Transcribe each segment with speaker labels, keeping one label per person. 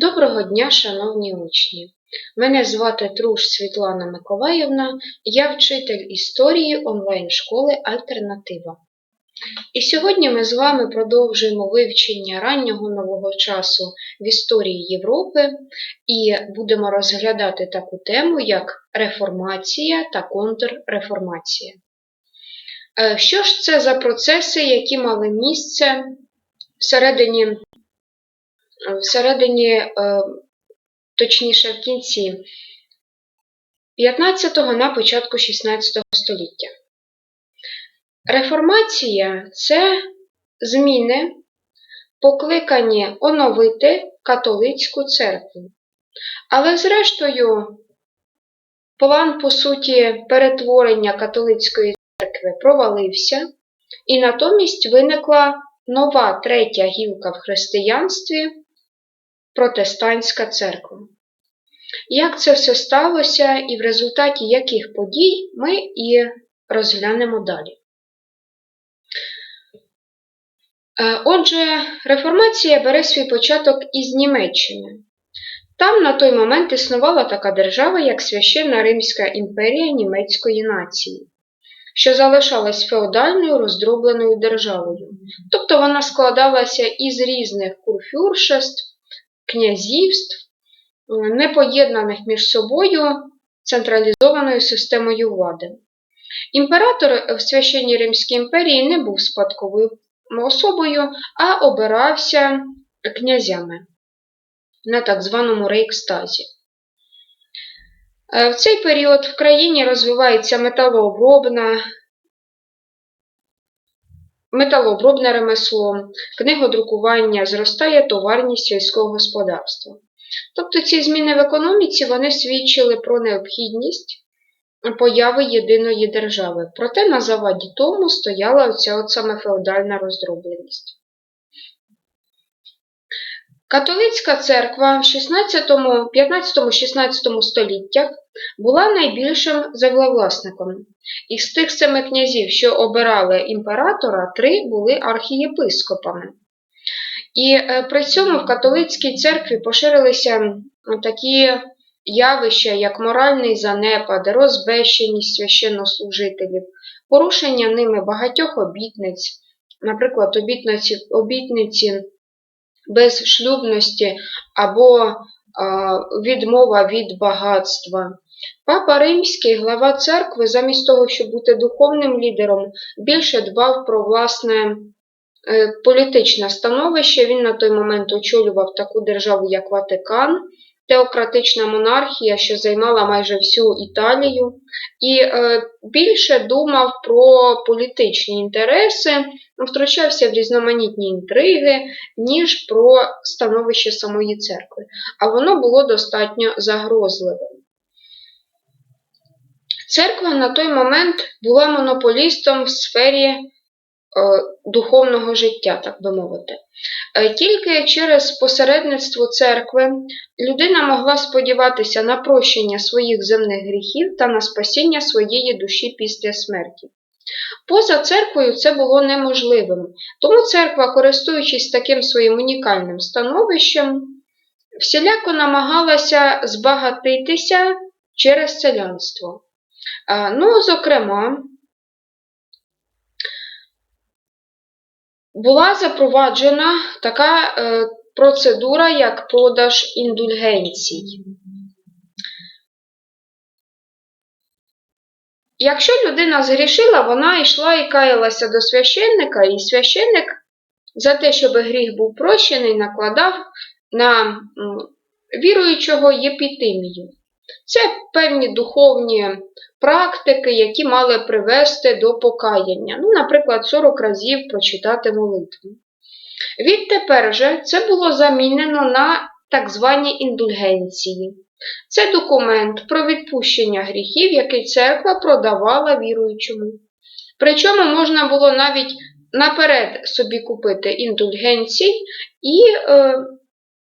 Speaker 1: Доброго дня, шановні учні! Мене звати Труш Світлана Миколаївна, я вчитель історії онлайн-школи Альтернатива. І сьогодні ми з вами продовжуємо вивчення раннього нового часу в історії Європи і будемо розглядати таку тему, як реформація та контрреформація. Е, Що ж це за процеси, які мали місце всередині всередині, е, точніше в кінці 15-го на початку 16 століття. Реформація це зміни, покликані оновити католицьку церкву. Але, зрештою, план, по суті, перетворення католицької церкви провалився, і натомість виникла нова третя гілка в християнстві протестантська церква. Як це все сталося і в результаті яких подій ми і розглянемо далі. Е, отже, реформація бере свій початок із Німеччини. Там на той момент існувала така держава, як Священна Римська імперія німецької нації, що залишалась феодальною роздробленою державою. Тобто вона складалася із різних курфюршеств, князівств, не поєднаних між собою централізованою системою влади. Імператор в Священній Римській імперії не був спадковою особою, а обирався князями на так званому рейкстазі. В цей період в країні розвивається металообробна, металообробне ремесло, книгодрукування, зростає товарність сільського господарства. Тобто ці зміни в економіці вони свідчили про необхідність появи єдиної держави. Проте на заваді тому стояла оця саме феодальна роздробленість. Католицька церква в 16, 15, 16 століттях була найбільшим землевласником. Із тих семи князів, що обирали імператора, три були архієпископами. І е, при цьому в католицькій церкві поширилися такі явища, як моральний занепад, розбещеність священнослужителів, порушення ними багатьох обітниць, наприклад, обітниці, обітниці безшлюбності або відмова від багатства. Папа Римський, глава церкви, замість того, щоб бути духовним лідером, більше дбав про власне е, політичне становище. Він на той момент очолював таку державу, як Ватикан, теократична монархія, що займала майже всю Італію, і е, більше думав про політичні інтереси, втручався в різноманітні інтриги, ніж про становище самої церкви. А воно було достатньо загрозливим. Церква на той момент була монополістом в сфері духовного життя, так би мовити. Е, тільки через посередництво церкви людина могла сподіватися на прощення своїх земних гріхів та на спасіння своєї душі після смерті. Поза церквою це було неможливим, тому церква, користуючись таким своїм унікальним становищем, всіляко намагалася збагатитися через селянство. Е, ну, зокрема, була запроваджена така е, процедура, як продаж індульгенцій. Якщо людина згрішила, вона йшла і каялася до священника, і священник за те, щоб гріх був прощений, накладав на віруючого єпітимію. Це певні духовні практики, які мали привести до покаяння. Ну, Наприклад, 40 разів прочитати молитву. Відтепер же це було замінено на так звані індульгенції. Це документ про відпущення гріхів, який церква продавала віруючому. Причому можна було навіть наперед собі купити індульгенцій і е,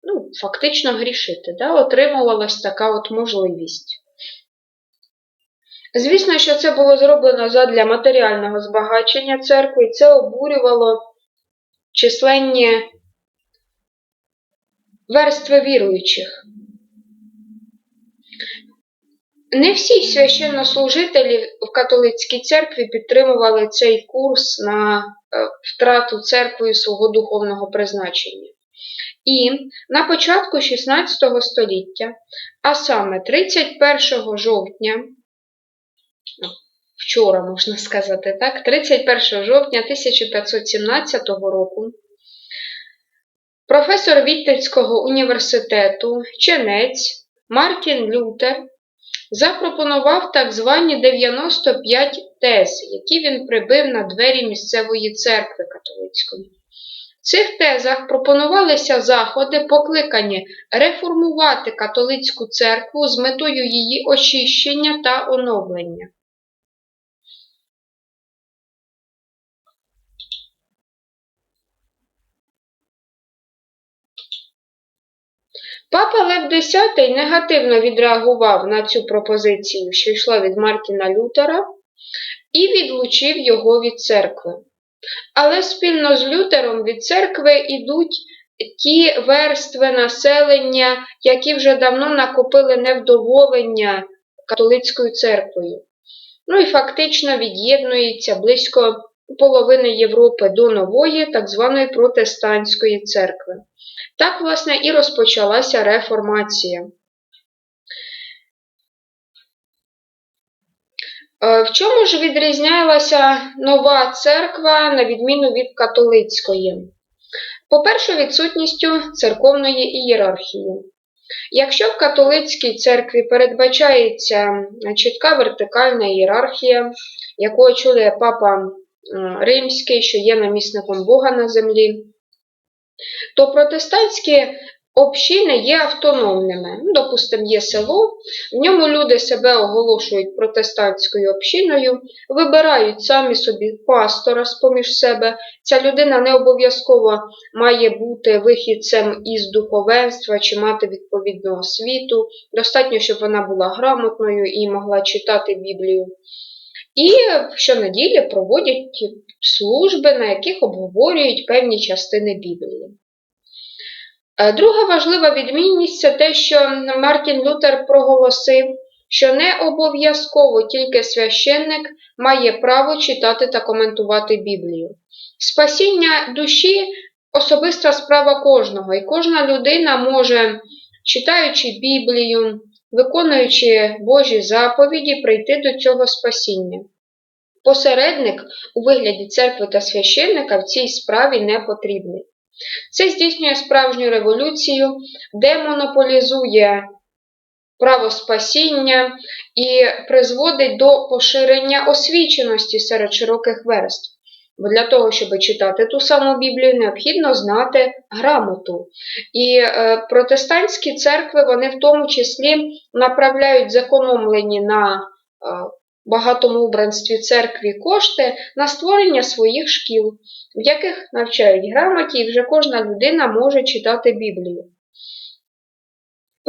Speaker 1: ну, фактично грішити. Да? Отримувалась така от можливість. Звісно, що це було зроблено задля матеріального збагачення церкви, і це обурювало численні верстви віруючих. Не всі священнослужителі в католицькій церкві підтримували цей курс на е, втрату церквою свого духовного призначення. І на початку XVI століття, а саме 31 жовтня, вчора можна сказати так, 31 жовтня 1517 року, професор Віттельського університету, ченець Мартін Лютер запропонував так звані 95 тез, які він прибив на двері місцевої церкви католицької. Цих тезах пропонувалися заходи, покликані реформувати католицьку церкву з метою її очищення та оновлення. Папа Лев X негативно відреагував на цю пропозицію, що йшла від Мартіна Лютера, і відлучив його від церкви. Але спільно з Лютером від церкви йдуть ті верстви населення, які вже давно накопили невдоволення католицькою церквою. Ну і фактично від'єднується близько половини Європи до нової так званої протестантської церкви. Так, власне, і розпочалася реформація. В чому ж відрізнялася нова церква на відміну від католицької? По-перше, відсутністю церковної ієрархії. Якщо в католицькій церкві передбачається чітка вертикальна ієрархія, яку очолює папа Римський, що є намісником Бога на землі, то протестантські общини є автономними. Ну, Допустимо, є село, в ньому люди себе оголошують протестантською общиною, вибирають самі собі пастора з-поміж себе. Ця людина не обов'язково має бути вихідцем із духовенства чи мати відповідну освіту. Достатньо, щоб вона була грамотною і могла читати Біблію. І щонеділі проводять служби, на яких обговорюють певні частини Біблії. Е, друга важлива відмінність це те, що Мартін Лютер проголосив, що не обов'язково тільки священник має право читати та коментувати Біблію. Спасіння душі особиста справа кожного, і кожна людина може, читаючи Біблію, виконуючи Божі заповіді, прийти до цього спасіння. Посередник у вигляді церкви та священника в цій справі не потрібний. Це здійснює справжню революцію, демонополізує право спасіння і призводить до поширення освіченості серед широких верств. Бо для того, щоб читати ту саму Біблію, необхідно знати грамоту. І е, протестантські церкви, вони в тому числі направляють зекономлені на е, багатому убранстві церкві кошти на створення своїх шкіл, в яких навчають грамоті, і вже кожна людина може читати Біблію.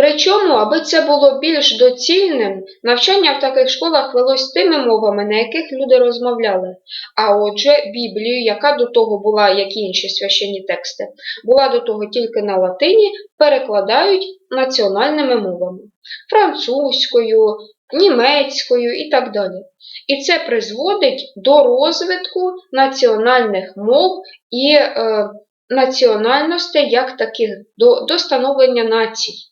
Speaker 1: Причому, аби це було більш доцільним, навчання в таких школах велось тими мовами, на яких люди розмовляли. А отже, Біблію, яка до того була, як і інші священні тексти, була до того тільки на латині, перекладають національними мовами французькою, німецькою і так далі. І це призводить до розвитку національних мов і е, національностей як таких, до, до становлення націй.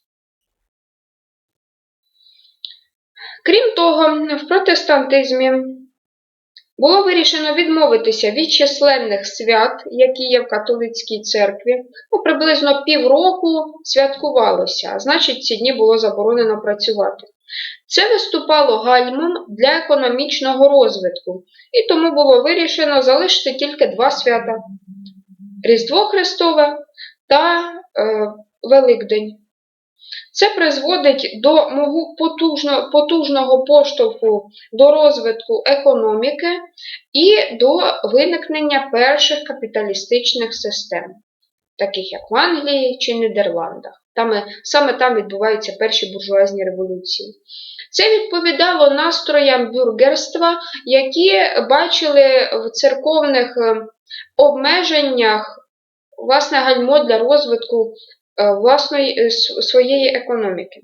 Speaker 1: Крім того, в протестантизмі було вирішено відмовитися від численних свят, які є в католицькій церкві. Ну, Приблизно півроку святкувалося, а значить, ці дні було заборонено працювати. Це виступало гальмом для економічного розвитку, і тому було вирішено залишити тільки два свята Різдво Христове та е, Великдень. Це призводить до потужного, потужного поштовху до розвитку економіки і до виникнення перших капіталістичних систем, таких як в Англії чи Нідерландах. Там, Саме там відбуваються перші буржуазні революції. Це відповідало настроям бюргерства, які бачили в церковних е, обмеженнях власне гальмо для розвитку е, власної е, своєї економіки.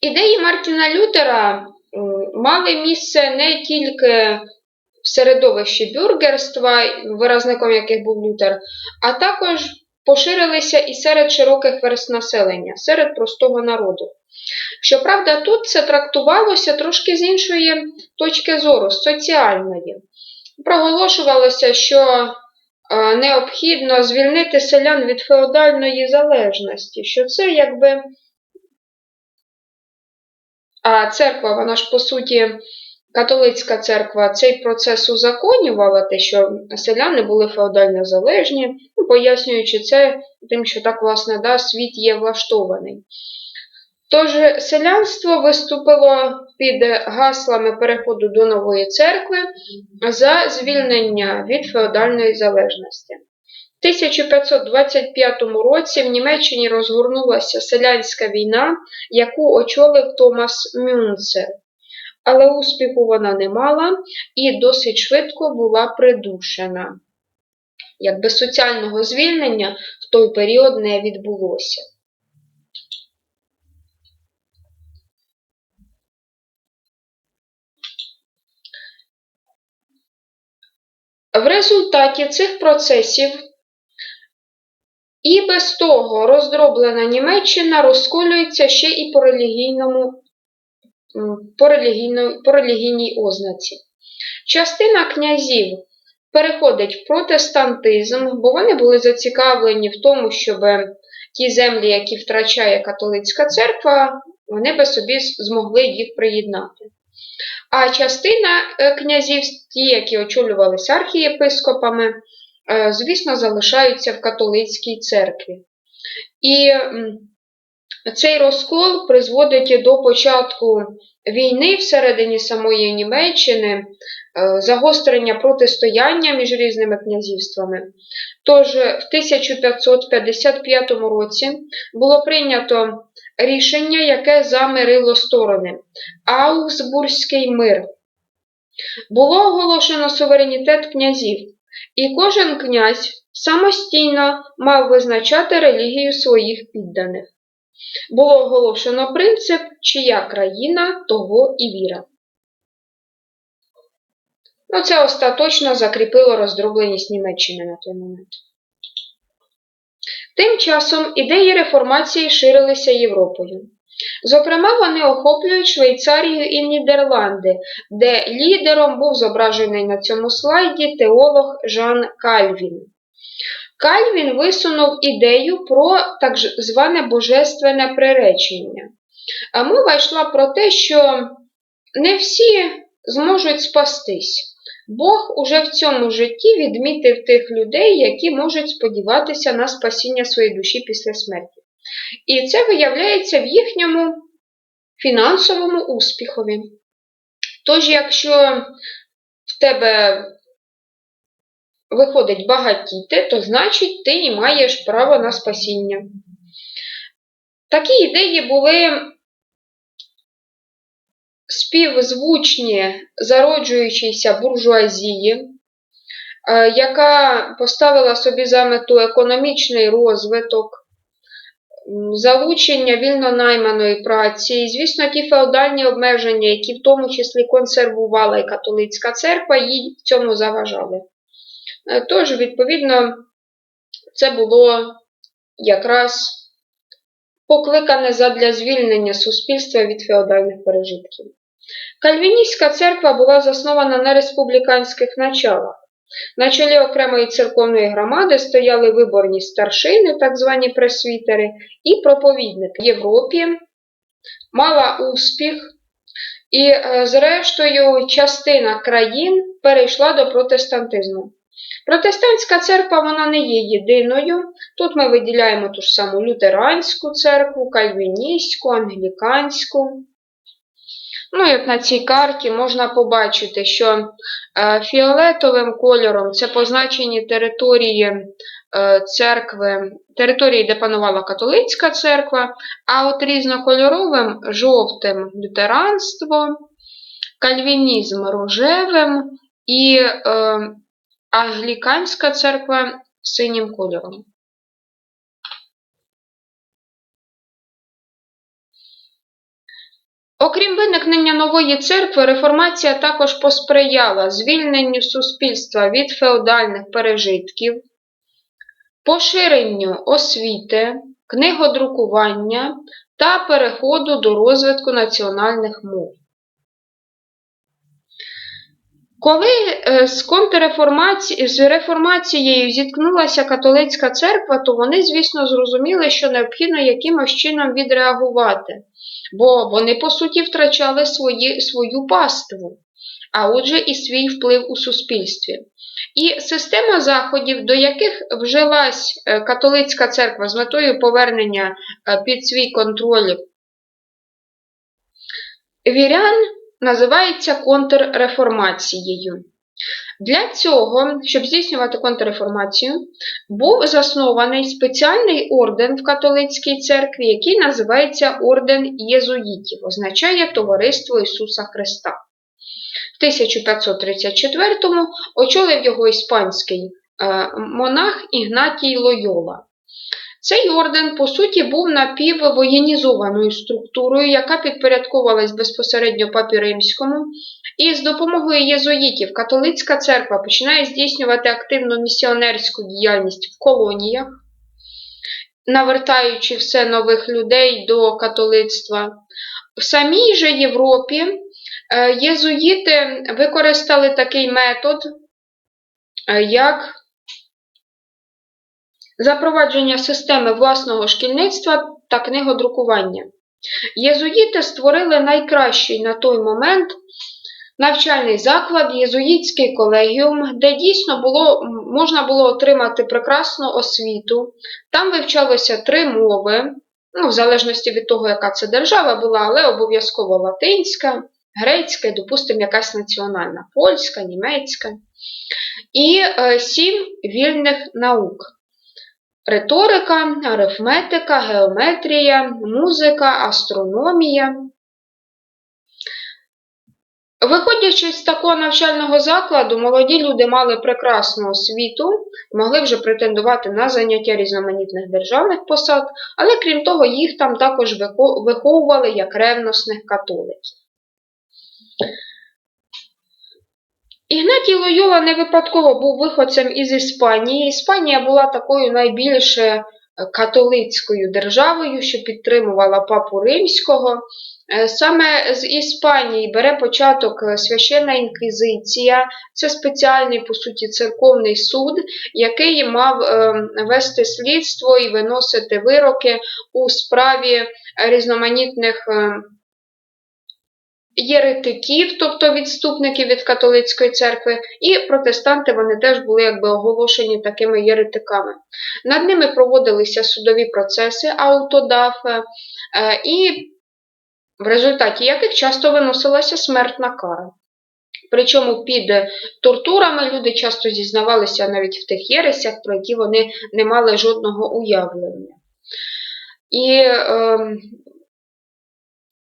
Speaker 1: Ідеї Мартіна Лютера мали місце не тільки в середовищі бюргерства, виразником яких був Лютер, а також поширилися і серед широких верст населення, серед простого народу. Щоправда, тут це трактувалося трошки з іншої точки зору, соціальної. Проголошувалося, що е, необхідно звільнити селян від феодальної залежності, що це якби. А церква, вона ж по суті, католицька церква, цей процес узаконювала, те, що селяни були феодально залежні, ну, пояснюючи це тим, що так, власне, да, світ є влаштований. Тож селянство виступило під гаслами переходу до нової церкви за звільнення від феодальної залежності. В 1525 році в Німеччині розгорнулася селянська війна, яку очолив Томас Мюнцер. Але успіху вона не мала і досить швидко була придушена. Якби соціального звільнення в той період не відбулося. В результаті цих процесів і без того роздроблена Німеччина розколюється ще і по релігійному по, релігійно, по релігійній ознаці. Частина князів переходить в протестантизм, бо вони були зацікавлені в тому, щоб ті землі, які втрачає католицька церква, вони би собі змогли їх приєднати. А частина е, князів, ті, які очолювалися архієпископами, е, звісно, залишаються в католицькій церкві. І цей розкол призводить до початку війни всередині самої Німеччини, е, загострення протистояння між різними князівствами. Тож в 1555 році було прийнято рішення, яке замирило сторони Аусбурзький мир. Було оголошено суверенітет князів, і кожен князь самостійно мав визначати релігію своїх підданих. Було оголошено принцип, чия країна, того і віра. Ну, це остаточно закріпило роздробленість Німеччини на той момент. Тим часом ідеї реформації ширилися Європою. Зокрема, вони охоплюють Швейцарію і Нідерланди, де лідером був зображений на цьому слайді теолог Жан Кальвін. Кальвін висунув ідею про так зване божественне приречення. А мова йшла про те, що не всі зможуть спастись. Бог уже в цьому житті відмітив тих людей, які можуть сподіватися на спасіння своєї душі після смерті. І це виявляється в їхньому фінансовому успіхові. Тож, якщо в тебе виходить багатіти, то значить ти і маєш право на спасіння. Такі ідеї були співзвучні зароджуючійся буржуазії, яка поставила собі за мету економічний розвиток, залучення вільно найманої праці, і, звісно, ті феодальні обмеження, які в тому числі консервувала і католицька церква, їй в цьому заважали. Тож, відповідно, це було якраз покликане задля звільнення суспільства від феодальних пережитків. Кальвіністська церква була заснована на республіканських началах. На чолі окремої церковної громади стояли виборні старшини, так звані пресвітери, і проповідники в Європі, мала успіх, і, зрештою, частина країн перейшла до протестантизму. Протестантська церква вона не є єдиною. Тут ми виділяємо ту ж саму лютеранську церкву, кальвіністську, англіканську. Ну, як на цій карті можна побачити, що е, фіолетовим кольором це позначені території е, церкви, території, де панувала католицька церква, а от різнокольоровим жовтим лютеранство, кальвінізм рожевим і е, Англіканська церква синім кольором. Окрім виникнення нової церкви, реформація також посприяла звільненню суспільства від феодальних пережитків, поширенню освіти, книгодрукування та переходу до розвитку національних мов. Коли е, з контрреформаці... з реформацією зіткнулася католицька церква, то вони, звісно, зрозуміли, що необхідно якимось чином відреагувати, бо вони, по суті, втрачали свої... свою паству, а отже, і свій вплив у суспільстві. І система заходів, до яких вжилась е, католицька церква з метою повернення е, під свій контроль вірян, називається контрреформацією. Для цього, щоб здійснювати контрреформацію, був заснований спеціальний орден в католицькій церкві, який називається Орден Єзуїтів, означає Товариство Ісуса Христа. В 1534-му очолив його іспанський е, монах Ігнатій Лойола. Цей орден, по суті, був напіввоєнізованою структурою, яка підпорядковувалась безпосередньо папі римському, і з допомогою єзуїтів католицька церква починає здійснювати активну місіонерську діяльність в колоніях, навертаючи все нових людей до католицтва. В самій же Європі е, єзуїти використали такий метод, е, як запровадження системи власного шкільництва та книгодрукування. Єзуїти створили найкращий на той момент навчальний заклад, єзуїтський колегіум, де дійсно було, можна було отримати прекрасну освіту. Там вивчалося три мови, ну, в залежності від того, яка це держава була, але обов'язково латинська, грецька допустимо, якась національна, польська, німецька. І е, сім вільних наук. Риторика, арифметика, геометрія, музика, астрономія. Виходячи з такого навчального закладу, молоді люди мали прекрасну освіту, могли вже претендувати на заняття різноманітних державних посад, але крім того, їх там також виховували як ревносних католиків. Ігнатій Лойола не випадково був виходцем із Іспанії. Іспанія була такою найбільш е, католицькою державою, що підтримувала папу римського. Е, саме з Іспанії бере початок е, священна інквізиція, це спеціальний, по суті, церковний суд, який мав вести слідство і виносити вироки у справі різноманітних єретиків, тобто відступників від католицької церкви, і протестанти вони теж були якби оголошені такими єретиками. Над ними проводилися судові процеси аутодафи, е, і в результаті яких часто виносилася смертна кара. Причому під тортурами люди часто зізнавалися навіть в тих єресях, про які вони не мали жодного уявлення. І е,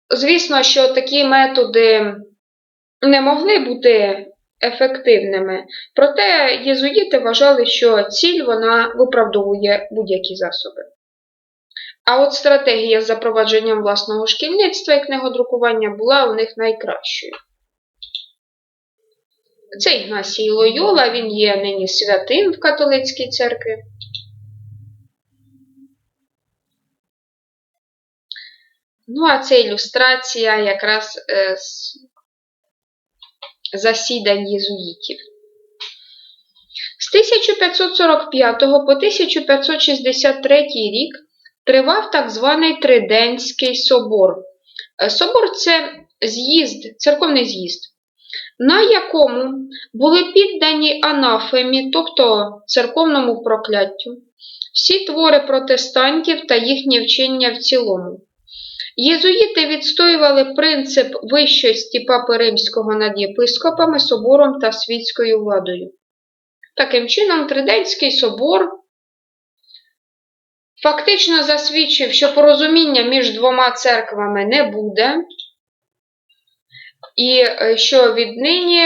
Speaker 1: Звісно, що такі методи не могли бути ефективними, проте єзуїти вважали, що ціль вона виправдовує будь-які засоби. А от стратегія з запровадженням власного шкільництва і книгодрукування була у них найкращою. Це Ігнасій Лойола, він є нині святим в католицькій церкві. Ну, а це ілюстрація якраз е, з засідань єзуїтів. З 1545 по 1563 рік тривав так званий Триденський собор. Е, собор це з'їзд, церковний з'їзд, на якому були піддані анафемі, тобто церковному прокляттю, всі твори протестантів та їхнє вчення в цілому. Єзуїти відстоювали принцип вищості папи римського над єпископами, собором та світською владою. Таким чином, Триденський собор фактично засвідчив, що порозуміння між двома церквами не буде, і е, що віднині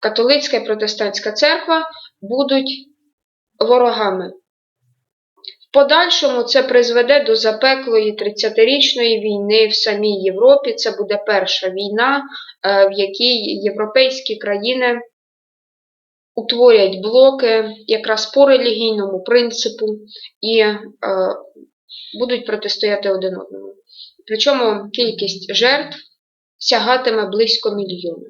Speaker 1: католицька і протестантська церква будуть ворогами. Подальшому це призведе до запеклої 30-річної війни в самій Європі. Це буде перша війна, е, в якій європейські країни утворять блоки якраз по релігійному принципу і е, будуть протистояти один одному. Причому кількість жертв сягатиме близько мільйона.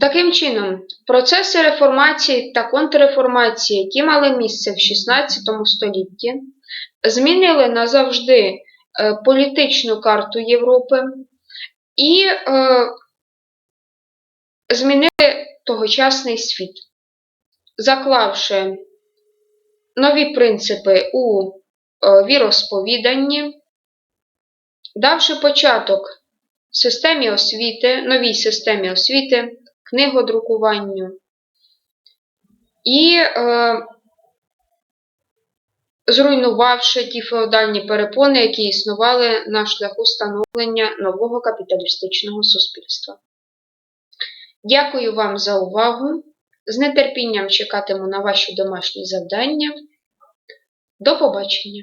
Speaker 1: Таким чином, процеси реформації та контрреформації, які мали місце в 16 столітті, змінили назавжди е, політичну карту Європи і е, змінили тогочасний світ, заклавши нові принципи у е, віросповіданні, давши початок системі освіти, новій системі освіти, книгодрукуванню і е, зруйнувавши ті феодальні перепони, які існували на шляху становлення нового капіталістичного суспільства. Дякую вам за увагу. З нетерпінням чекатиму на ваші домашні завдання. До побачення!